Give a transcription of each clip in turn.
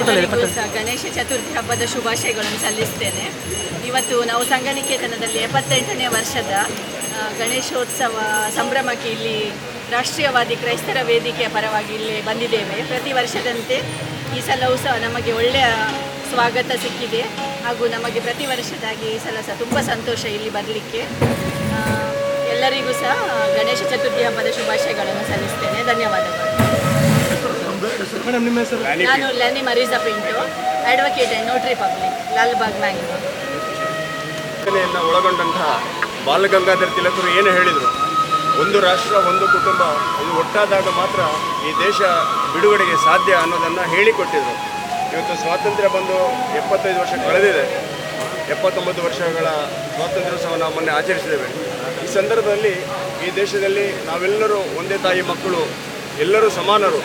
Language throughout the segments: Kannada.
ಎಲ್ಲರಿಗೂ ಸಹ ಗಣೇಶ ಚತುರ್ಥಿ ಹಬ್ಬದ ಶುಭಾಶಯಗಳನ್ನು ಸಲ್ಲಿಸ್ತೇನೆ. ಇವತ್ತು ನಾವು ಸಂಘನಿಕೇತನದಲ್ಲಿ ಎಪ್ಪತ್ತೆಂಟನೇ ವರ್ಷದ ಗಣೇಶೋತ್ಸವ ಸಂಭ್ರಮಕ್ಕೆ ಇಲ್ಲಿ ರಾಷ್ಟ್ರೀಯವಾದಿ ಕ್ರೈಸ್ತರ ವೇದಿಕೆಯ ಪರವಾಗಿ ಇಲ್ಲಿ ಬಂದಿದ್ದೇವೆ. ಪ್ರತಿ ವರ್ಷದಂತೆ ಈ ಸಲವೂ ಸಹ ನಮಗೆ ಒಳ್ಳೆಯ ಸ್ವಾಗತ ಸಿಕ್ಕಿದೆ. ಹಾಗೂ ನಮಗೆ ಪ್ರತಿ ವರ್ಷದಾಗಿ ಈ ಸಲ ಸಹ ತುಂಬ ಸಂತೋಷ ಇಲ್ಲಿ ಬರಲಿಕ್ಕೆ. ಎಲ್ಲರಿಗೂ ಸಹ ಗಣೇಶ ಚತುರ್ಥಿ ಹಬ್ಬದ ಶುಭಾಶಯಗಳನ್ನು ಸಲ್ಲಿಸ್ತೇನೆ. ಧನ್ಯವಾದಗಳು. ಮೇಡಮ್ ನಿಮ್ಮ ಹೆಸರು? ನಾನು Leni Mariza Pinto advocate and notary public Lalbagh Mangalore ಒಳಗೊಂಡಂತಹ Balagangadhar ತಿಲಕರು ಏನು ಹೇಳಿದರು? ಒಂದು ರಾಷ್ಟ್ರ ಒಂದು ಕುಟುಂಬ ಇದು ಒಟ್ಟಾದಾಗ ಮಾತ್ರ ಈ ದೇಶ ಬಿಡುಗಡೆಗೆ ಸಾಧ್ಯ ಅನ್ನೋದನ್ನು ಹೇಳಿಕೊಟ್ಟಿದ್ರು. ಇವತ್ತು ಸ್ವಾತಂತ್ರ್ಯ ಬಂದು ಎಪ್ಪತ್ತೈದು ವರ್ಷ ಕಳೆದಿದೆ. ಎಪ್ಪತ್ತೊಂಬತ್ತು ವರ್ಷಗಳ ಸ್ವಾತಂತ್ರ್ಯೋತ್ಸವ ನಾವು ಮೊನ್ನೆ ಆಚರಿಸಿದ್ದೇವೆ. ಈ ಸಂದರ್ಭದಲ್ಲಿ ಈ ದೇಶದಲ್ಲಿ ನಾವೆಲ್ಲರೂ ಒಂದೇ ತಾಯಿ ಮಕ್ಕಳು ಎಲ್ಲರೂ ಸಮಾನರು.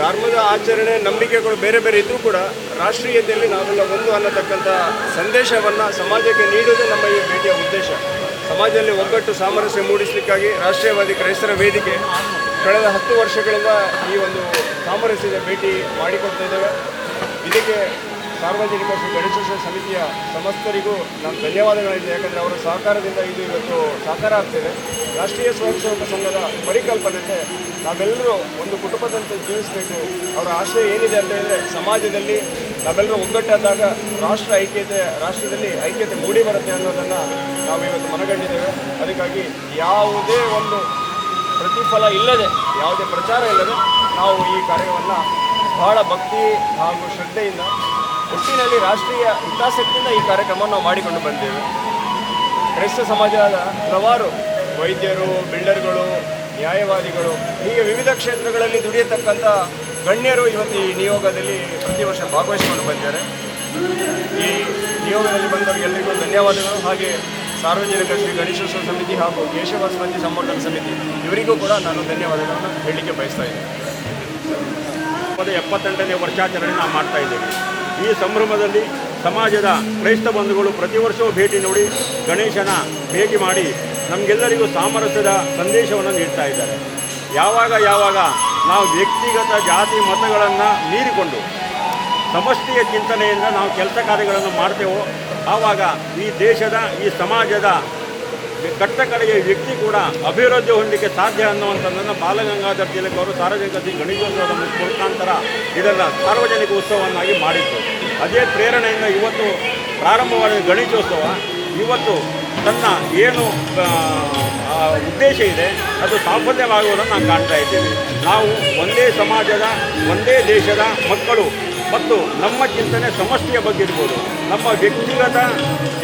ಧರ್ಮದ ಆಚರಣೆ, ನಂಬಿಕೆಗಳು ಬೇರೆ ಬೇರೆ ಇದ್ದರೂ ಕೂಡ ರಾಷ್ಟ್ರೀಯತೆಯಲ್ಲಿ ನಾವೆಲ್ಲ ಒಂದು ಅನ್ನತಕ್ಕಂಥ ಸಂದೇಶವನ್ನು ಸಮಾಜಕ್ಕೆ ನೀಡುವುದೇ ನಮ್ಮ ಈ ಭೇಟಿಯ ಉದ್ದೇಶ. ಸಮಾಜದಲ್ಲಿ ಒಗ್ಗಟ್ಟು ಸಾಮರಸ್ಯ ಮೂಡಿಸಲಿಕ್ಕಾಗಿ ರಾಷ್ಟ್ರೀಯವಾದಿ ಕ್ರೈಸ್ತರ ವೇದಿಕೆ ಕಳೆದ ಹತ್ತು ವರ್ಷಗಳಿಂದ ಈ ಒಂದು ಸಾಮರಸ್ಯದ ಭೇಟಿ ಮಾಡಿಕೊಡ್ತಾ ಇದ್ದೇವೆ. ಇದಕ್ಕೆ ಸಾರ್ವಜನಿಕ ಗಣೇಶೋತ್ಸವ ಸಮಿತಿಯ ಸಮಸ್ತರಿಗೂ ನಾನು ಧನ್ಯವಾದಗಳಿದೆ ಯಾಕಂದರೆ ಅವರ ಸಹಕಾರದಿಂದ ಇದು ಇವತ್ತು ಸಾಕಾರ ಆಗ್ತಿದೆ. ರಾಷ್ಟ್ರೀಯ ಸ್ವಯಂ ಸೇವಕ ಸಂಘದ ಪರಿಕಲ್ಪನೆ ನಾವೆಲ್ಲರೂ ಒಂದು ಕುಟುಂಬದಂತೆ ಜೀವಿಸಬೇಕು. ಅವರ ಆಶಯ ಏನಿದೆ ಅಂತ ಹೇಳಿದ್ರೆ ಸಮಾಜದಲ್ಲಿ ನಾವೆಲ್ಲರೂ ಒಗ್ಗಟ್ಟಾದಾಗ ರಾಷ್ಟ್ರ ಐಕ್ಯತೆ, ರಾಷ್ಟ್ರದಲ್ಲಿ ಐಕ್ಯತೆ ಮೂಡಿ ಬರುತ್ತೆ ಅನ್ನೋದನ್ನು ನಾವು ಇವತ್ತು ಮನಗಂಡಿದ್ದೇವೆ. ಅದಕ್ಕಾಗಿ ಯಾವುದೇ ಒಂದು ಪ್ರತಿಫಲ ಇಲ್ಲದೆ, ಯಾವುದೇ ಪ್ರಚಾರ ಇಲ್ಲದೆ ನಾವು ಈ ಕಾರ್ಯವನ್ನು ಬಹಳ ಭಕ್ತಿ ಹಾಗೂ ಶ್ರದ್ಧೆಯಿಂದ ಒಟ್ಟಿನಲ್ಲಿ ರಾಷ್ಟ್ರೀಯ ಹಿತಾಸಕ್ತಿಯಿಂದ ಈ ಕಾರ್ಯಕ್ರಮವನ್ನು ನಾವು ಮಾಡಿಕೊಂಡು ಬಂದೇವೆ ಕ್ರೈಸ್ತ ಸಮಾಜದ ಹಲವಾರು ವೈದ್ಯರು, ಬಿಲ್ಡರ್ಗಳು, ನ್ಯಾಯವಾದಿಗಳು, ಹೀಗೆ ವಿವಿಧ ಕ್ಷೇತ್ರಗಳಲ್ಲಿ ದುಡಿಯತಕ್ಕಂಥ ಗಣ್ಯರು ಇವತ್ತು ಈ ನಿಯೋಗದಲ್ಲಿ ಪ್ರತಿ ವರ್ಷ ಭಾಗವಹಿಸಿಕೊಂಡು ಬಂದಿದ್ದಾರೆ. ಈ ನಿಯೋಗದಲ್ಲಿ ಬಂದವರಿಗೆಲ್ಲರಿಗೂ ಧನ್ಯವಾದಗಳು. ಹಾಗೆ ಸಾರ್ವಜನಿಕ ಶ್ರೀ ಗಣೇಶೋತ್ಸವ ಸಮಿತಿ ಹಾಗೂ ಕೇಶವ ಸ್ಪಂದಿ ಸಂವರ್ಧನ ಸಮಿತಿ, ಇವರಿಗೂ ಕೂಡ ನಾನು ಧನ್ಯವಾದಗಳನ್ನು ಹೇಳಲಿಕ್ಕೆ ಬಯಸ್ತಾ ಇದ್ದೇನೆ. ಮತ್ತು ಎಪ್ಪತ್ತೆಂಟನೇ ವರ್ಷಾಚರಣೆ ನಾವು ಮಾಡ್ತಾ ಇದ್ದೇವೆ. ಈ ಸಂಭ್ರಮದಲ್ಲಿ ಸಮಾಜದ ಕ್ರೈಸ್ತ ಬಂಧುಗಳು ಪ್ರತಿ ವರ್ಷವೂ ಭೇಟಿ ನೋಡಿ ಗಣೇಶನ ಭೇಟಿ ಮಾಡಿ ನಮಗೆಲ್ಲರಿಗೂ ಸಾಮರಸ್ಯದ ಸಂದೇಶವನ್ನು ನೀಡ್ತಾ ಇದ್ದಾರೆ. ಯಾವಾಗ ಯಾವಾಗ ನಾವು ವ್ಯಕ್ತಿಗತ ಜಾತಿ ಮತಗಳನ್ನು ಮೀರಿಕೊಂಡು ಸಮಷ್ಟಿಯ ಚಿಂತನೆಯಿಂದ ನಾವು ಕೆಲಸ ಕಾರ್ಯಗಳನ್ನು ಮಾಡ್ತೇವೋ, ಆವಾಗ ಈ ದೇಶದ, ಈ ಸಮಾಜದ ಕಟ್ಟ ಕಡೆಗೆ ವ್ಯಕ್ತಿ ಕೂಡ ಅಭಿವೃದ್ಧಿ ಹೊಂದಲಿಕ್ಕೆ ಸಾಧ್ಯ ಅನ್ನುವಂಥದ್ದನ್ನು ಬಾಲಗಂಗಾಧರ್ ತಿಲಕ್ ಅವರು ಸಾರ್ವಜನಿಕ ಶ್ರೀ ಗಣೇಶೋತ್ಸವದ ಮುಖಾಂತರ ಇದನ್ನು ಸಾರ್ವಜನಿಕ ಉತ್ಸವವನ್ನಾಗಿ ಮಾಡಿತ್ತು ಅದೇ ಪ್ರೇರಣೆಯಿಂದ ಇವತ್ತು ಪ್ರಾರಂಭವಾದ ಗಣೇಶೋತ್ಸವ ಇವತ್ತು ತನ್ನ ಏನು ಉದ್ದೇಶ ಇದೆ, ಅದು ಸಾಫಲ್ಯವಾಗುವುದನ್ನು ನಾವು ಕಾಣ್ತಾ ಇದ್ದೀವಿ. ನಾವು ಒಂದೇ ಸಮಾಜದ, ಒಂದೇ ದೇಶದ ಮಕ್ಕಳು ಮತ್ತು ನಮ್ಮ ಚಿಂತನೆ ಸಮಷ್ಟಿಯ ಬಗ್ಗೆ ಇರ್ಬೋದು. ನಮ್ಮ ವ್ಯಕ್ತಿಗತ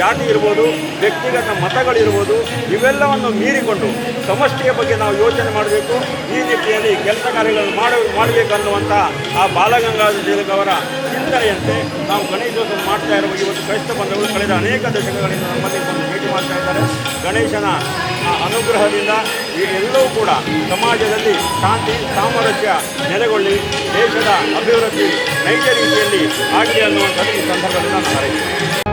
ಜಾತಿ ಇರ್ಬೋದು, ವ್ಯಕ್ತಿಗತ ಮತಗಳಿರ್ಬೋದು, ಇವೆಲ್ಲವನ್ನು ಮೀರಿಕೊಂಡು ಸಮಷ್ಟಿಯ ಬಗ್ಗೆ ನಾವು ಯೋಚನೆ ಮಾಡಬೇಕು. ಈ ರೀತಿಯಲ್ಲಿ ಕೆಲಸ ಕಾರ್ಯಗಳನ್ನು ಮಾಡ, ಮಾಡಬೇಕನ್ನುವಂಥ ಆ ಬಾಲಗಂಗಾಧರ ತಿಲಕ್ ಅವರ ಚಿಂತನೆಯಂತೆ ನಾವು ಗಣೇಶೋತ್ಸವ ಮಾಡ್ತಾ ಇರುವ ಇವತ್ತು ಕ್ರೈಸ್ತ ಬಂಧುಗಳು ಕಳೆದ ಅನೇಕ ದಶಕಗಳಿಂದ ನಮ್ಮಲ್ಲಿ ಭೇಟಿ ಮಾಡ್ತಾ ಇದ್ದಾರೆ. ಗಣೇಶನ ಆ ಅನುಗ್ರಹದಿಂದ ಈ ಎಲ್ಲವೂ ಕೂಡ ಸಮಾಜದಲ್ಲಿ ಶಾಂತಿ, ಸಾಮರಸ್ಯ ನೆಲೆಗೊಳ್ಳಿ, ದೇಶದ ಅಭಿವೃದ್ಧಿ ನೈಜ ರೀತಿಯಲ್ಲಿ ಆಗಲಿ ಅನ್ನುವಂಥದ್ದು ಈ ಸಂದರ್ಭದಲ್ಲಿ ನಾನು ಹಾರೈಸ್ತೇನೆ